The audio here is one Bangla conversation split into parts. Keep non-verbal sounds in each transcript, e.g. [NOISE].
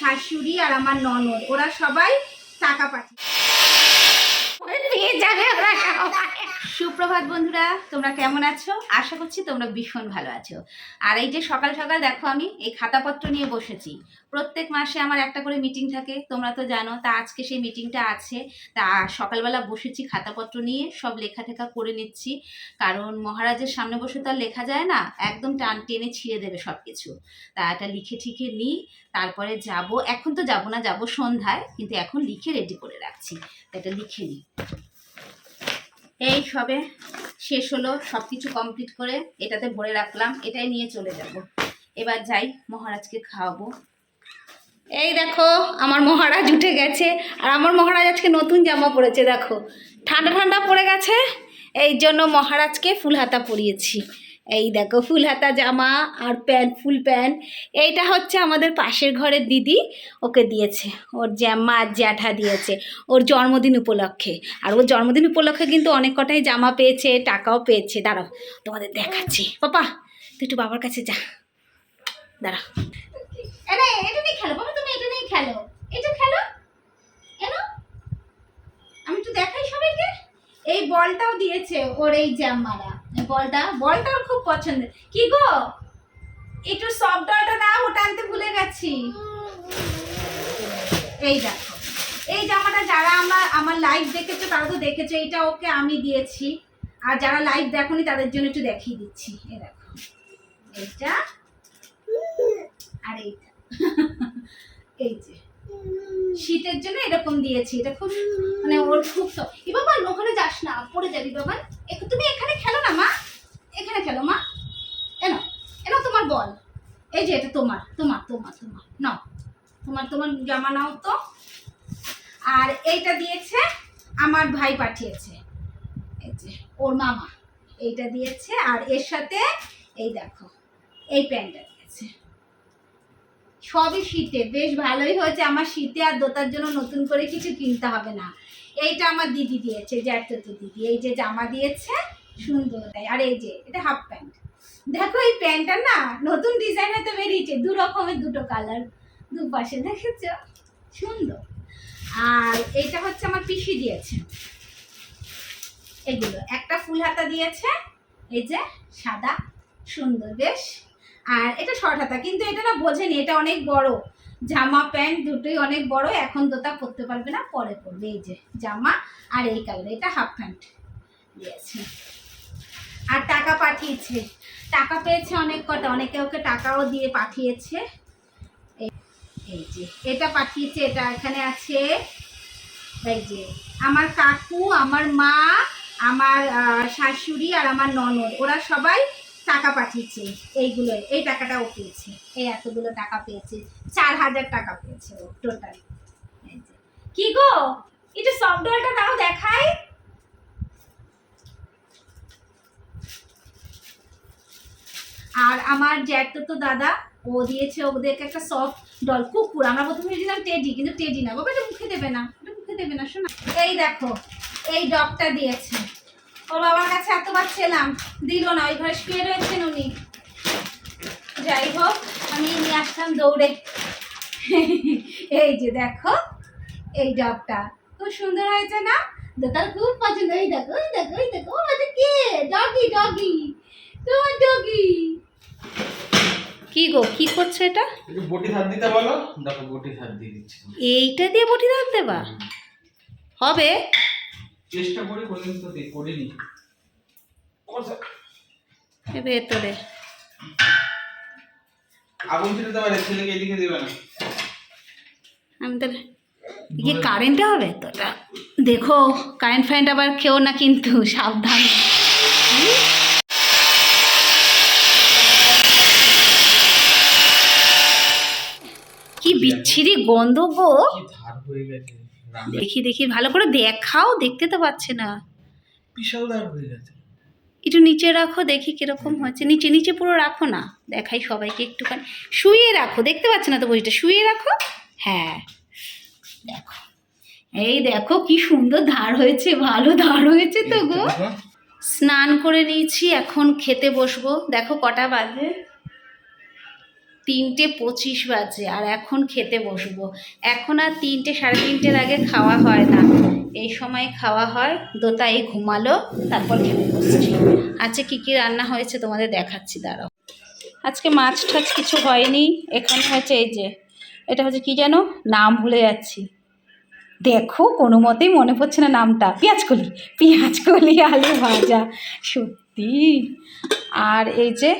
শাশুড়ি আর আমার ননদ। ওরা সবাই টাকা পাঠিয়ে সুপ্রভাত বন্ধুরা, তোমরা কেমন আছো? আশা করছি তোমরা ভীষণ ভালো আছো। আর এই যে সকাল সকাল, দেখো আমি, এই খাতাপত্র নিয়ে বসেছি। প্রত্যেক মাসে আমার একটা করে মিটিং থাকে, তোমরা তো জানো, তা আজকে সেই মিটিংটা আছে। তা সকালবেলা বসেছি, খাতাপত্র নিয়ে সব লেখা টেখা করে নিচ্ছি। কারণ মহারাজের সামনে বসে তো আর লেখা যায় না, একদম টান টেনে ছিঁড়ে দেবে সব কিছু তা এটা লিখে ঠিকে নিই, তারপরে যাব। এখন তো যাব না, যাব সন্ধ্যায়, কিন্তু এখন লিখে রেডি করে রাখছি। এটা লিখে নিই। এই সবে শেষ হলো সব কিছু কমপ্লিট করে এটাতে ভরে রাখলাম, এটাই নিয়ে চলে যাব। এবার যাই মহারাজকে খাওয়াবো। এই দেখো, আমার মহারাজ উঠে গেছে, আর আমার মহারাজ আজকে নতুন জামা পরেছে, দেখো। ঠান্ডা ঠান্ডা পড়ে গেছে, এই জন্য মহারাজকে ফুল হাতা পরিয়েছি। এই দেখো ফুল হাতা জামা আর প্যান্ট, ফুল প্যান্ট। এইটা হচ্ছে আমাদের পাশের ঘরের দিদি, ওকে দিয়েছে। ওর জ্যামা জ্যাঠা দিয়েছে, ওর জন্মদিন উপলক্ষে। আর ওর জন্মদিন উপলক্ষে কিন্তু অনেক কটাই জামা পেয়েছে, টাকাও পেয়েছে। দাঁড়াও, তোমাদের দেখাচ্ছি। পাপা, তুই একটু বাবার কাছে যা। দাঁড়াও। আমি একটু দেখাই সবাইকে। এই বলটাও দিয়েছে ওর এই এই বলটা? বলটা খুব পছন্দের কি গো? একটু সফট ডলটা দাও, ওটা আনতে ভুলে গেছি। এই দেখো। এই জামাটা যারা আমার আমার লাইভ দেখেছ, তারা তো দেখেছ, এটা ওকে আমি দিয়েছি। আর যারা লাইভ দেখোনি, তাদের জন্য একটু দেখিয়ে দিচ্ছি। এই দেখো। এইটা। আর এইটা। [LAUGHS] এই যে। শীতের জন্য এরকম দিয়েছি, এটা খুব মানে ওর খুব এ বাবা ওখানে যাস না, পড়ে যাবি বাবা তুমি এখানে খেলো না, মা? এখানে খেলো, মা? এনো এনো তোমার বল। এই যে এটা তোমার তোমার তোমার তোমার। নাও, তোমার তোমার জামা নাও তো। আর এইটা দিয়েছে, আমার ভাই পাঠিয়েছে। এই যে, ওর মামা। এইটা দিয়েছে, আর এর সাথে এই দেখো, এই প্যান্টটা দিয়েছে। সবই শীতে। বেশ ভালোই হয়েছে আমার শীতে আর দোতার জন্য নতুন করে কিছু কিনতে হবে না। এইটা আমার দিদি দিয়েছে যে জ্যাঠতো দিদি। এই যে জামা দিয়েছে, সুন্দর। তাই আর এই যে, এটা হাফ প্যান্ট দেখো এই প্যান্টটা না, নতুন ডিজাইন হতে বেরিয়েছে, দু রকমের দুটো কালার দুপাশে দেখেছ? সুন্দর। আর এইটা হচ্ছে আমার পিসি দিয়েছে। এগুলো। একটা ফুল হাতা দিয়েছে, এই যে সাদা, সুন্দর, বেশ। আর এটা শর্ট হাতা কিন্তু এটা না বোঝেনি, এটা অনেক বড়। জামা, প্যান্ট দুটোই অনেক বড়, এখন তো তা পরতে পারবে না, পরে পরবে। এই যে জামা আর এই কালার, এটা হাফ প্যান্ট। দিয়েছে আর টাকা পাঠিয়েছে। টাকা পেয়েছে অনেক কটা, অনেকে ওকে টাকাও দিয়ে পাঠিয়েছে। এই- এই যে, এটা পাঠিয়েছে, এটা এখানে আছে। এই যে, আমার কাকু, আমার মা, আমার শাশুড়ি আর আমার ননদ, ওরা সবাই টাকা পাঠিয়েছে, এইগুলো, এই টাকাটা ও পেয়েছে, এই এতগুলো টাকা পেয়েছে, চার হাজার টাকা পেয়েছে ও টোটাল কি গো? এটা সফটওয়্যারটা দাও দেখাই। আর আমার জ্যাঠতো তো দাদা, ও দিয়েছে ওদেরকে একটা সফট ডল কুকুর আমরা প্রথমে ভেবেছিলাম টেডি কিন্তু টেডি না বাবা এটা মুখে দেবে না, এটা মুখে দেবে না, শোনা। এই দেখো, এই ডগটা দিয়েছে। ওর বাবার কাছে এতবার ছিলাম দিল না ওই ঘরে শুয়ে রয়েছেন উনি। যাই হোক আমি নিয়ে আসলাম দৌড়ে। এই যে দেখো এই ডগটা খুব সুন্দর হয়েছে না? দোকান খুব পছন্দ এই দেখো এই দেখো এই দেখো। ও এটা কে? ডগি ডগি তোমার ডগি কি গো কি করছ এটা? একটু বটি হাত দিতে বলো। দেখো বটি হাত দিয়ে দিচ্ছি। এইটা দিয়ে বটি দাঁত দেবা? হবে? চেষ্টা করি কোনদিন তো দিই করিনি ভেতরে। আগুন ছেড়ে দেবে না ছেলেকে এদিকে দেবে না। আমি তাহলে কি কারেন্টে হবে? তো ওটা দেখো কারেন্ট ফারেন্ট আবার খেও না কিন্তু সাবধান। কি বিচ্ছিরি গন্ধ গো। ধার হয়ে গেছে। দেখি দেখি ভালো করে দেখাও দেখতে তো পাচ্ছে না। বিশাল ধার হয়ে গেছে। একটু নিচে রাখো দেখি কীরকম হচ্ছে নিচে নিচে পুরো রাখো না দেখাই সবাইকে একটুখানি। শুয়ে রাখো দেখতে পাচ্ছে না তো বইটা শুয়ে রাখো। হ্যাঁ দেখো। এই দেখো কি সুন্দর ধার হয়েছে ভালো ধার হয়েছে তো গো। স্নান করে নিয়েছি এখন খেতে বসবো। দেখো কটা বাজে। তিনটে পঁচিশ বাজে আর এখন খেতে বসবো। এখন আর তিনটে, সাড়ে তিনটের আগে খাওয়া হয় না। এই সময় খাওয়া হয় দোতা এই ঘুমালো, তারপর খেতে বসছি। আজকে কী কী রান্না হয়েছে তোমাদের দেখাচ্ছি, দাঁড়াও। আজকে মাছ টাছ কিছু হয়নি, এখানে হয়েছে এই যে, এটা হচ্ছে কি যেন, নাম ভুলে যাচ্ছি। দেখো, কোনো মতেই মনে পড়ছে না নামটা। পেঁয়াজকলি পেঁয়াজকলি আলু ভাজা, সত্যি। আর এই যে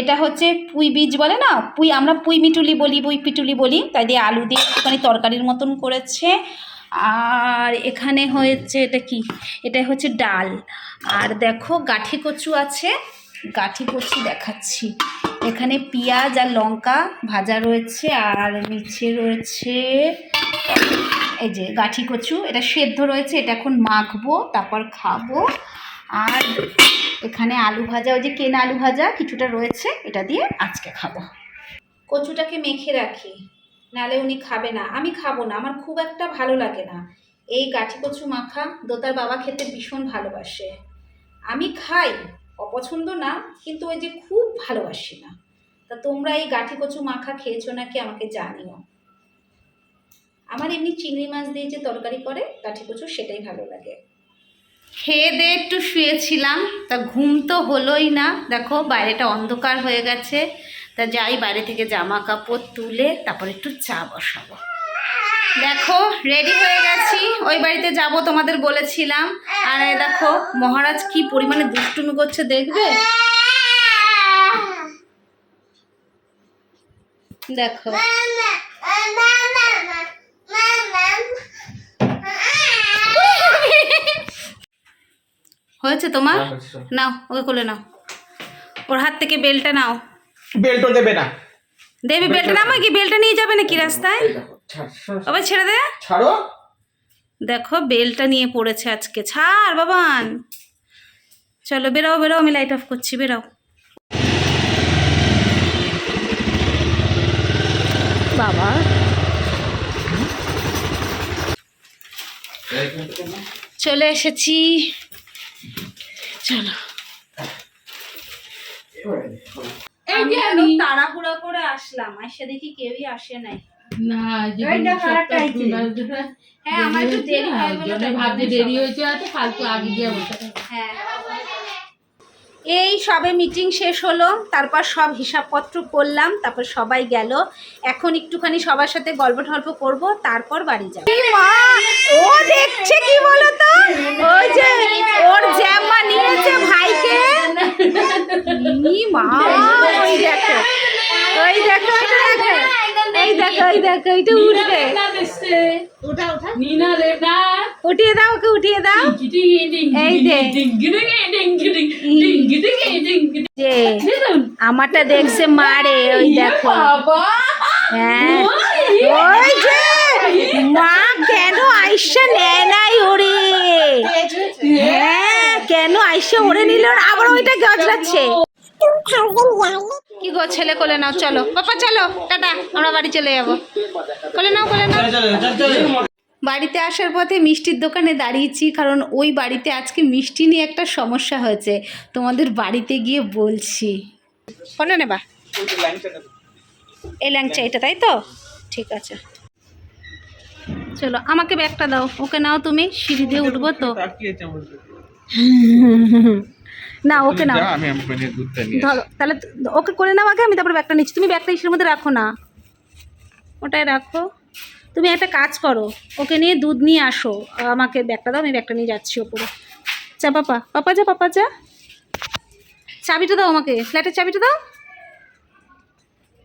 এটা হচ্ছে পুঁই বীজ বলে না? পুঁই, আমরা পুঁই মিটুলি বলি পুঁই পিটুলি বলি, তাই দিয়ে আলু দিয়ে একটুখানি তরকারির মতন করেছে। আর এখানে হয়েছে এটা কি? এটা হচ্ছে ডাল। আর দেখো গাঠি কচু আছে। গাঠি কচু দেখাচ্ছি। এখানে পেঁয়াজ আর লঙ্কা ভাজা রয়েছে, আর নিচে রয়েছে এই যে গাঠি কচু। এটা সেদ্ধ রয়েছে, এটা এখন মাখবো, তারপর খাব। আর এখানে আলু ভাজা, ওই যে কেনা আলু ভাজা, কিছুটা রয়েছে, এটা দিয়ে আজকে খাব। কচুটাকে মেখে রাখি, নালে উনি খাবে না। আমি খাব না, আমার খুব একটা ভালো লাগে না। এই গাঠি কচু মাখা, দোতার বাবা খেতে ভীষণ ভালোবাসে। আমি খাই, অপছন্দ না, কিন্তু ওই যে খুব ভালোবাসি না। তা তোমরা এই গাঠি কচু মাখা খেয়েছো নাকি আমাকে জানিও। আমার এমনি চিংড়ি মাছ দিয়ে যে তরকারি করে, গাঠি কচু সেটাই ভালো লাগে। খেয়ে দিয়ে একটু শুয়েছিলাম তা ঘুম তো হলোই না দেখো বাইরেটা অন্ধকার হয়ে গেছে তা যাই বাইরে থেকে জামা কাপড় তুলে তারপর একটু চা বসাবো দেখো রেডি হয়ে গেছি ওই বাড়িতে যাব তোমাদের বলেছিলাম আর দেখো মহারাজ কি পরিমাণে দুষ্টুমি করছে দেখবে দেখো হয়েছে তোমার? নাও ওকে কোলে নাও। ওর হাত থেকে বেলটা নাও। বেল্টও দেবে না। দেবী বেলটা নামা কি? বেলটা নিয়ে যাবে নাকি রাস্তায়? আবার ছেড়ে দে। ছাড়ো। দেখো বেলটা নিয়ে পড়েছে আজকে। ছাড় বাবান চলো বেরাও বেরাও আমি লাইট অফ করছি বেরাও। বাবা। চলে এসেছি। চলো আমি তাড়াহুড়া করে আসলাম এসে দেখি কেউই আসে নাই। না। হ্যাঁ আমার একটু দেরি হয় বলে ভাবতে দেরি হয়েছে ফালতু আগে গিয়ে বসে হ্যাঁ। এই সবে মিটিং শেষ হলো, তারপর সব হিসাবপত্র করলাম, তারপর সবাই গেল। এখন একটুখানি সবার সাথে গল্প টল্প করব, তারপর বাড়ি যাব। ও দেখছে কি বলো তো ওই যে ওর জ্যাম্মা নিয়েছে ভাইকে। মা? ওই দেখো ওই দেখো দেখো। দেখাই দেখো এটা উঠবে। উঠিয়ে দাও ওকে উঠিয়ে দাও। এই যে। আমারটা দেখছে মারে ওই দেখো। হ্যাঁ। ওই মা কেন আইসা নেয় নাই ওরে? হ্যাঁ, হ্যাঁ কেন আইসা ওরে নিল আবার ওইটা গজলাচ্ছে। কি গো ছেলে কোলে নাও চলো। পাপা চলো টাটা আমরা বাড়ি চলে যাব। কোলে নাও কোলে নাও। বাড়িতে আসার পথে মিষ্টির দোকানে দাঁড়িয়েছি কারণ ওই বাড়িতে আজকে মিষ্টি নিয়ে একটা সমস্যা হয়েছে। তোমাদের বাড়িতে গিয়ে বলছি। কোলে নেবা। এই ল্যাংচা এটা তাই তো? ঠিক আছে। চলো আমাকে ব্যাগটা দাও। ওকে নাও তুমি সিঁড়ি দিয়ে উঠবো তো। [LAUGHS] না ওকে নাও আমি আমাকে নিয়ে দুধটা নিয়ে ধরো তাহলে ওকে করে নাও আগে আমি তারপরে ব্যাগটা নিচ্ছি। তুমি ব্যাগটা ইসের মধ্যে রাখো না। ওটাই রাখো। তুমি একটা কাজ করো ওকে নিয়ে দুধ নিয়ে আসো। আমাকে ব্যাগটা দাও আমি ব্যাগটা নিয়ে যাচ্ছি ওপরে। চা পাপা। পাপা যা পাপা যা। চাবিটা দাও আমাকে। ফ্ল্যাটের চাবিটা দাও।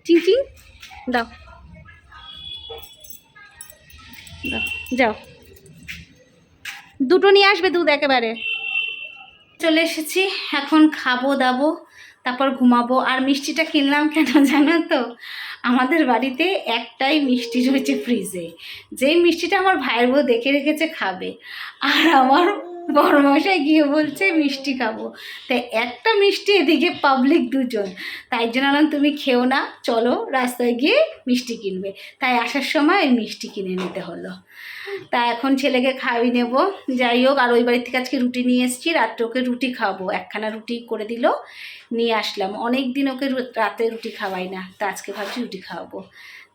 চিং চিং দাও। দাও। যাও। দুটো নিয়ে আসবে দুধ একেবারে। চলে এসেছি, এখন খাব, দাবো, তারপর ঘুমাবো। আর মিষ্টিটা কিনলাম কেন জানো তো? আমাদের বাড়িতে একটাই মিষ্টি রয়েছে ফ্রিজে যেই মিষ্টিটা আমার ভাইয়ের বউ দেখে রেখেছে খাবে। আর আমার বড় মশাই গিয়ে বলছে, মিষ্টি খাব। তাই একটা মিষ্টি এদিকে পাবলিক দুজন। তাই জন্য তুমি খেও না, চলো রাস্তায় গিয়ে মিষ্টি কিনবে। তাই আসার সময় মিষ্টি কিনে নিতে হলো। তা এখন ছেলেকে খাওয়াই নেব। যাই হোক, আর ওই বাড়ির থেকে আজকে রুটি নিয়ে এসেছি। রাত্রে ওকে রুটি খাওয়াবো একখানা রুটি করে দিল, নিয়ে আসলাম। অনেক দিন ওকে রাতে রুটি খাওয়াই না। তা আজকে ভাবছি রুটি খাওয়াবো।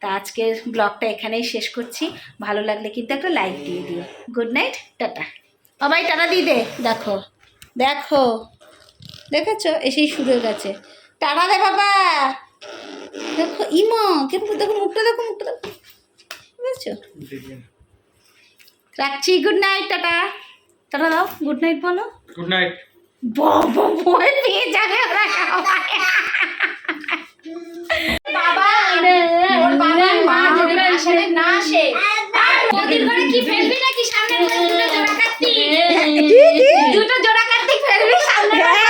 তা আজকে ব্লগটা এখানেই শেষ করছি। ভালো লাগলে কিন্তু একটা লাইক দিয়ে দিও। Good night tata. Babai tata দিয়ে দে। দেখো দেখো। দেখেছ? এসেই শুরু হয়ে গেছে। টাটা দে বাবা। দেখো ইমো কেমন দেখো মুখটা দেখো মুখটা দেখো। বুঝেছ রাখছি গুড নাইট টাটা। টাটা দাও গুড নাইট বলো। গুড নাইট বাবা ভয় পেয়ে যাবে ওরা। বাবা ওর বাবার মা যদি বাসাতে না আসে। ওদের ঘরে কি ফেলবি নাকি? সামনে হ্যাঁ। দুটো জোড়া কার্তিক ফেলবি সামনে হ্যাঁ,